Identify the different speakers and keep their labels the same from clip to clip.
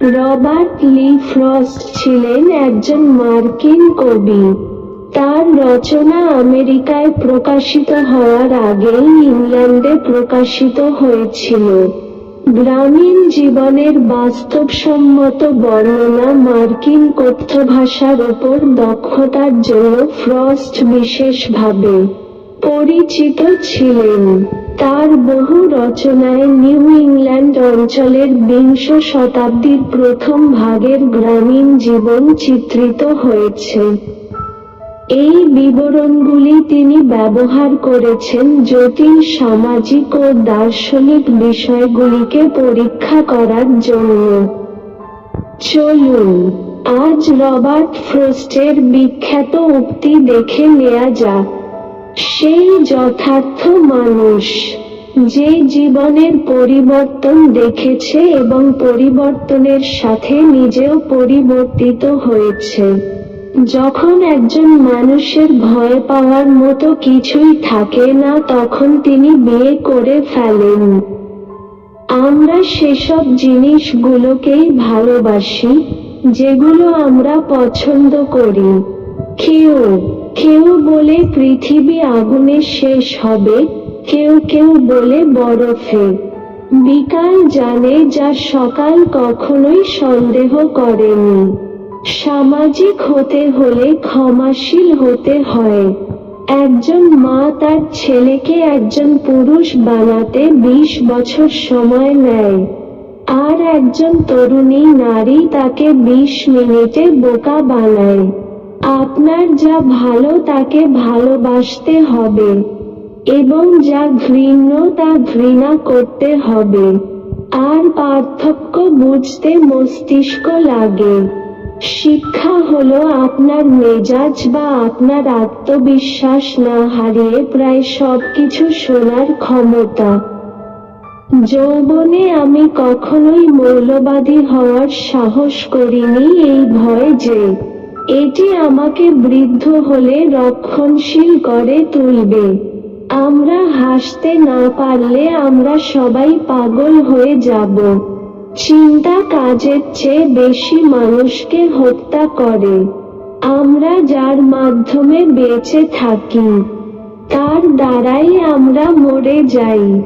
Speaker 1: Robert লি frost ছিলেন একজন মার্কিন কবি। তার রচনা আমেরিকায় প্রকাশিত হওয়ার আগেই ইংল্যান্ডে প্রকাশিত হয়েছিল। গ্রামীণ জীবনের বাস্তবসম্মত বর্ণনা মার্কিন কথ্য ভাষার উপর দক্ষতার জন্য ফ্রস্ট বিশেষভাবে পরিচিত ছিলেন। তার বহু রচনায় নিউ ইংল্যান্ড অঞ্চলের বিংশ শতাব্দীর প্রথম ভাগের গ্রামীণ জীবন চিত্রিত হয়েছে। এই বিবরণগুলি তিনি ব্যবহার করেছেন জটিল সামাজিক ও দার্শনিক বিষয়গুলিকে পরীক্ষা করার জন্য। চলুন, আজ রবার্ট ফ্রস্টের বিখ্যাত উক্তি দেখে নেওয়া যাক। সেই যথার্থ মানুষ যে জীবনের পরিবর্তন দেখেছে এবং পরিবর্তনের সাথে নিজেও পরিবর্তিত হয়েছে। যখন একজন মানুষের ভয় পাওয়ার মতো কিছুই থাকে না, তখন তিনি বিয়ে করে ফেলেন। আমরা সেসব জিনিসগুলোকেই ভালোবাসি, যেগুলো আমরা পছন্দ করি। কেউ কেউ বলে পৃথিবী আগুনে শেষ হবে, কেউ কেউ বলে বরফে। বিকাল জানে যা সকাল কখনোই সন্দেহ করেনি। সামাজিক হতে হলে ক্ষমাশীল হতে হয়। একজন মা তার ছেলেকে একজন পুরুষ বানাতে বিশ বছর সময় নেয়। আর একজন তরুণী নারী তাকে বিশ মিনিটে বোকা বানায়। আপনার যা ভালো তাকে ভালোবাসতে হবে, এবং যা ঘৃণ্য তা ঘৃণা করতে হবে। আর পার্থক্য বুঝতে মস্তিষ্ক লাগে। শিক্ষা হলো আপনার মেজাজ বা আপনার আত্মবিশ্বাস না হারিয়ে প্রায় সবকিছু শোনার ক্ষমতা। যৌবনে আমি কখনোই মৌলবাদী হওয়ার সাহস করিনি এই ভয় যে এটি আমাকে বৃদ্ধ হলে রক্ষণশীল করে তুলবে। আমরা হাসতে না পারলে আমরা সবাই পাগল হয়ে যাব। চিন্তা কাজের চেয়ে বেশি মানুষকে হত্যা করে। আমরা যার মাধ্যমে বেঁচে থাকি, তার দ্বারাই আমরা মরে যাই।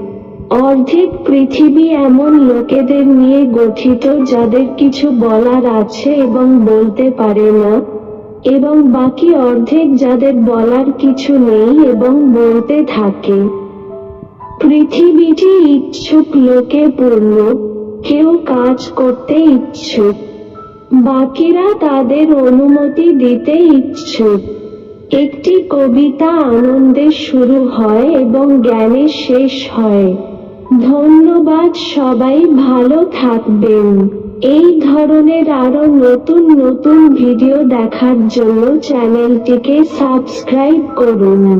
Speaker 1: অর্ধেক পৃথিবী এমন লোকেদের নিয়ে গঠিত যাদের কিছু বলার আছে এবং বলতে পারে না, এবং বাকি অর্ধেক যাদের বলার কিছু নেই এবং বলতে থাকে। পৃথিবীটি ইচ্ছুক লোকে পূর্ণ, কেউ কাজ করতে ইচ্ছুক। বাকিরা তাদের অনুমতি দিতে ইচ্ছুক। একটি কবিতা আনন্দে শুরু হয় এবং জ্ঞানে শেষ হয়। ধন্যবাদ সবাই, ভালো থাকবেন। এই ধরনের আরও নতুন নতুন ভিডিও দেখার জন্য চ্যানেলটিকে সাবস্ক্রাইব করুন।